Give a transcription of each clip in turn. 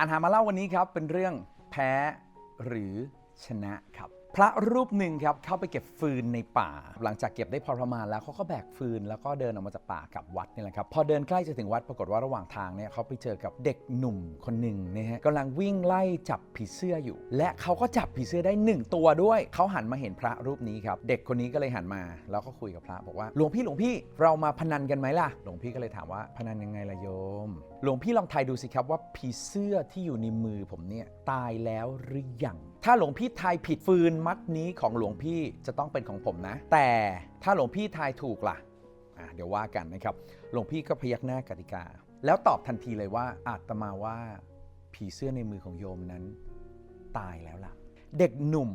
อันหามาเล่าวันนี้ครับเป็นเรื่องแพ้หรือชนะครับ พระรูปหนึ่งครับเข้าไปเก็บฟืนในป่า หลังจากเก็บได้พอประมาณแล้วเขาก็แบกฟืนแล้วก็เดินออกมาจากป่ากับวัดนี่แหละครับพอเดินใกล้จะถึงวัดปรากฏว่าระหว่างทางเนี่ยเขาไปเจอกับเด็กหนุ่มคนหนึ่งนะฮะกำลังวิ่งไล่จับผีเสื้ออยู่ และเขาก็จับผีเสื้อได้หนึ่งตัวด้วยเขาหันมาเห็นพระรูปนี้ครับเด็กคนนี้ก็เลยหันมา แล้วก็คุยกับพระบอกว่าหลวงพี่หลวงพี่เรามาพนันกันไหมล่ะหลวงพี่ก็เลยถามว่าพนันยังไงล่ะโยมหลวงพี่ลองทายดูสิครับว่าผีเสื้อที่อยู่ในมือผมเนี่ยตายแล้วหรือยัง ถ้าหลวงพี่ทายผิดฟืนมัดนี้ของหลวงพี่จะต้องเป็นของผมนะ แต่ถ้าหลวงพี่ทายถูกล่ะอะเดี๋ยวว่ากันนะครับ หลวงพี่ก็พยักหน้ากติกา แล้วตอบทันทีเลยว่าอาตมาว่า ผีเสื้อในมือของโยมนั้น ตายแล้วล่ะ เด็กหนุ่ม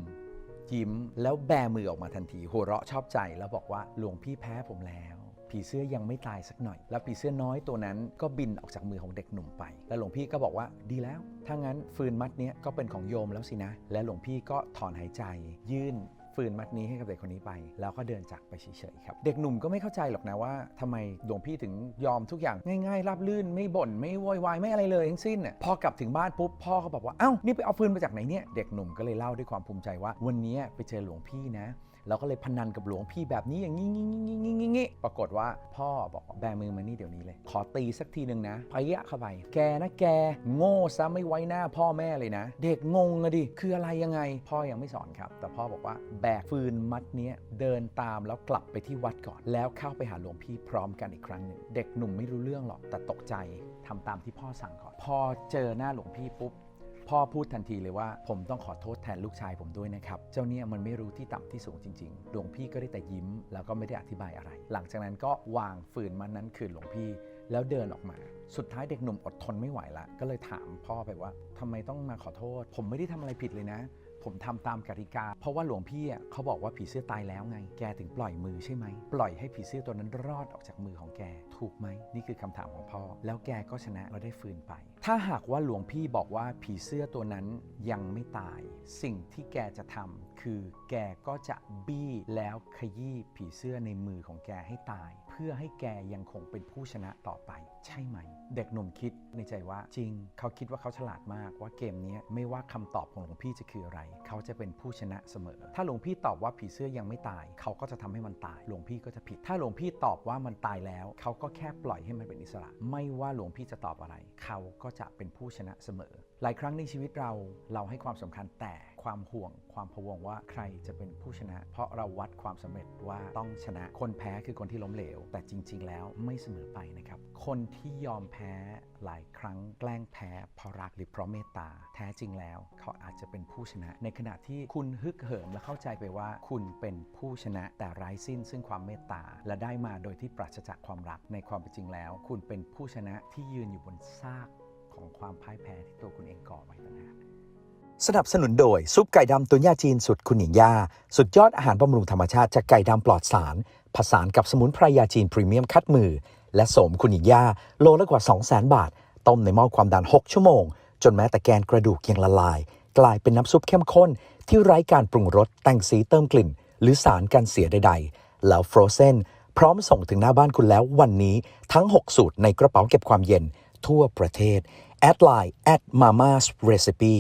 ยิ้มแล้วแบมือออกมาทันทีหัวเราะชอบใจแล้วบอกว่าหลวงพี่แพ้ผมแล้ว ผีเสื้อยังไม่ตายสักหน่อย แล้วผีเสื้อน้อยตัวนั้นก็บินออกจากมือของเด็กหนุ่มไป แล้วหลวงพี่ก็บอกว่าดีแล้ว ถ้างั้นฟืนมัดนี้ก็เป็นของโยมแล้วสินะ และหลวงพี่ก็ถอนหายใจ ยื่นฟืนมัดนี้ให้กับเด็กคนนี้ไป แล้วก็เดินจากไปเฉยๆครับ เด็กหนุ่มก็ไม่เข้าใจหรอกนะว่าทำไมหลวงพี่ถึงยอมทุกอย่างง่ายๆราบลื่นไม่บ่นไม่โวยวายไม่อะไรเลยทั้งสิ้นน่ะพอกลับถึงบ้านปุ๊บพ่อก็บอกว่าเอ้านี่ไปเอาฟืนมาจากไหนเนี่ยเด็กหนุ่มก็เลยเล่าด้วยความภูมิใจว่า วันนี้ไปเจอหลวงพี่นะ เราก็เลยพนันกับหลวงพี่แบบนี้อย่างนี้งี้งี้งี้งี้งี้ปรากฏว่าพ่อบอกแบมือมานี่เดี๋ยวนี้เลย ขอตีสักทีหนึ่งนะพยะเข้าไป แกนะแกโง่ซะไม่ไว้หน้าพ่อแม่เลยนะ เด็กงงอะดิ คืออะไรยังไง พ่อยังไม่สอนครับ แต่พ่อบอกว่าแบกฟืนมัดเนี้ยเดินตามแล้วกลับไปที่วัดก่อน แล้วเข้าไปหาหลวงพี่พร้อมกันอีกครั้งหนึ่งเด็กหนุ่มไม่รู้เรื่องหรอกแต่ตกใจทำตามที่พ่อสั่งก่อน พอเจอหน้าหลวงพี่ปุ๊บ พ่อพูดทันทีเลยว่า ผมต้องขอโทษแทนลูกชายผมด้วยนะครับ เจ้าเนี่ยมันไม่รู้ที่ต่ำที่สูงจริงๆ หลวงพี่ก็ได้แต่ยิ้ม แล้วก็ไม่ได้อธิบายอะไร หลังจากนั้นก็วางฝืนมันนั้นคืนหลวงพี่ แล้วเดินออกมา สุดท้ายเด็กหนุ่มอดทนไม่ไหวละ ก็เลยถามพ่อไปว่าทำไมต้องมาขอโทษ ผมไม่ได้ทำอะไรผิดเลยนะ ผมทำตามกติกา เพราะว่าหลวงพี่เขาบอกว่าผีเสื้อตายแล้วไง แกถึงปล่อยมือใช่ไหม ปล่อยให้ผีเสื้อตัวนั้นรอดออกจากมือของแก ถูกไหม นี่คือคำถามของพ่อ แล้วแกก็ชนะเราได้ฟื้นไป ถ้าหากว่าหลวงพี่บอกว่าผีเสื้อตัวนั้นยังไม่ตาย สิ่งที่แกจะทำคือแกก็จะบี้แล้วขยี้ผีเสื้อในมือของแกให้ตาย เพื่อให้แกยังคงเป็นผู้ชนะต่อไป ใช่ไหม เด็กหนุ่มคิดในใจว่าจริง เขาคิดว่าเขาฉลาดมากว่าเกมนี้ไม่ว่าคำตอบของหลวงพี่จะคืออะไร เขาจะเป็นผู้ชนะเสมอ ถ้าหลวงพี่ตอบว่าผีเสื้อยังไม่ตาย เขาก็จะทำให้มันตาย หลวงพี่ก็จะผิด ถ้าหลวงพี่ตอบว่ามันตายแล้ว เขาก็แค่ปล่อยให้มันเป็นอิสระ ไม่ว่าหลวงพี่จะตอบอะไร เขาก็จะเป็นผู้ชนะเสมอ หลายครั้งในชีวิตเราเราให้ความสำคัญแต่ ความห่วง ความพะวงว่าใครจะเป็นผู้ชนะ เพราะเราวัดความสำเร็จว่าต้องชนะคนแพ้คือคนที่ล้มเหลว แต่จริง ๆ แล้วไม่เสมอไปนะครับ คนที่ยอมแพ้หลายครั้งแกล้งแพ้เพราะรักหรือเพราะเมตตาแท้จริงแล้ว เขาอาจจะเป็นผู้ชนะ ในขณะที่คุณฮึกเหิมและเข้าใจไปว่า คุณเป็นผู้ชนะแต่ไร้สิ้น ซึ่งความเมตตาและได้มาโดยที่ปราศจากความรักในความเป็นจริงแล้ว คุณเป็นผู้ชนะที่ยืนอยู่บนซากของความพ่ายแพ้ที่ตัวคุณเองก่อไว้ต่างหาก สนับสนุนโดย ซุปไก่ดำตุนยาจีนสุดคุณหญิงย่า สุดยอดอาหารบำรุงธรรมชาติจากไก่ดำปลอดสาร ผสานกับสมุนไพรยาจีนพรีเมียมคัดมือ และโสมคุณหญิงย่า โลละกว่า 200,000 บาท ต้มในหม้อความดัน 6 ชั่วโมง จนแม้แต่แกนกระดูกยังละลาย กลายเป็นน้ำซุปเข้มข้น ที่ไร้การปรุงรสแต่งสีเติมกลิ่น หรือสารกันเสียใดๆ แล้วฟรอเซนพร้อมส่งถึงหน้าบ้านคุณแล้ววันนี้ทั้ง 6 สูตรในกระเป๋าเก็บความเย็นทั่วประเทศแอดไลน์ at mamas recipe